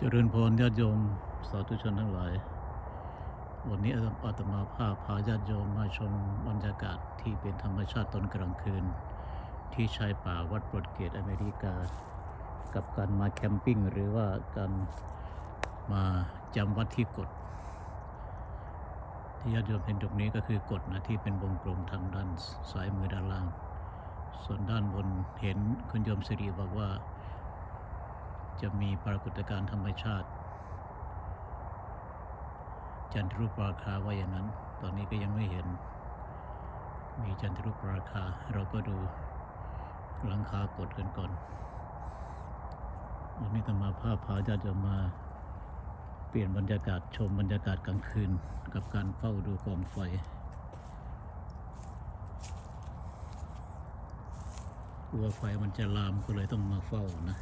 เจริญพรญาติโยม สาธุชนทั้งหลาย วันนี้อาตมาภาพพาญาติโยมมาชมบรรยากาศที่เป็นธรรมชาติตอนกลางคืน ที่ชายป่าวัดโปรดเกตอเมริกา กับการมาแคมปิ้งหรือว่าการมาจำวัดที่กฎที่ญาติโยมเห็นตรงนี้ก็คือกฎนะที่เป็นวงกลมทางด้านซ้ายมือด้านล่าง ส่วนด้านบนเห็นคุณโยมสิริบอกว่า จะมีปรากฏการณ์ธรรมชาติ จันทรุปราคาว่าอย่างนั้น ตอนนี้ก็ยังไม่เห็น มีจันทรุปราคา เราก็ดูหลังคากดกันก่อนวันนี้ตมาภาพพาญาติโยมมาเปลี่ยนบรรยากาศชมบรรยากาศกลางคืนกับการเฝ้าดูกองไฟกลัวไฟมันจะลามก็เลยต้องมาเฝ้านะ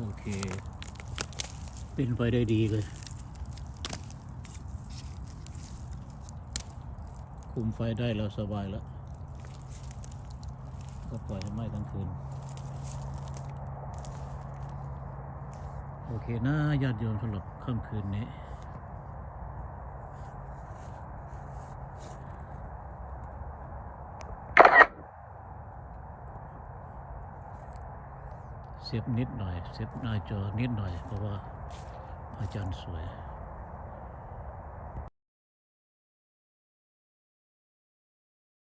โอเค เป็นไปได้ดีเลยคุมไฟได้แล้วสบายแล้ว ก็ปล่อยให้ไหม้ทั้งคืน โอเคนะญาติโยมสำหรับค่ำคืนนี้ เซฟนิดหน่อยเซฟหน้าจอนิดหน่อย เพราะว่าอาจารย์สวย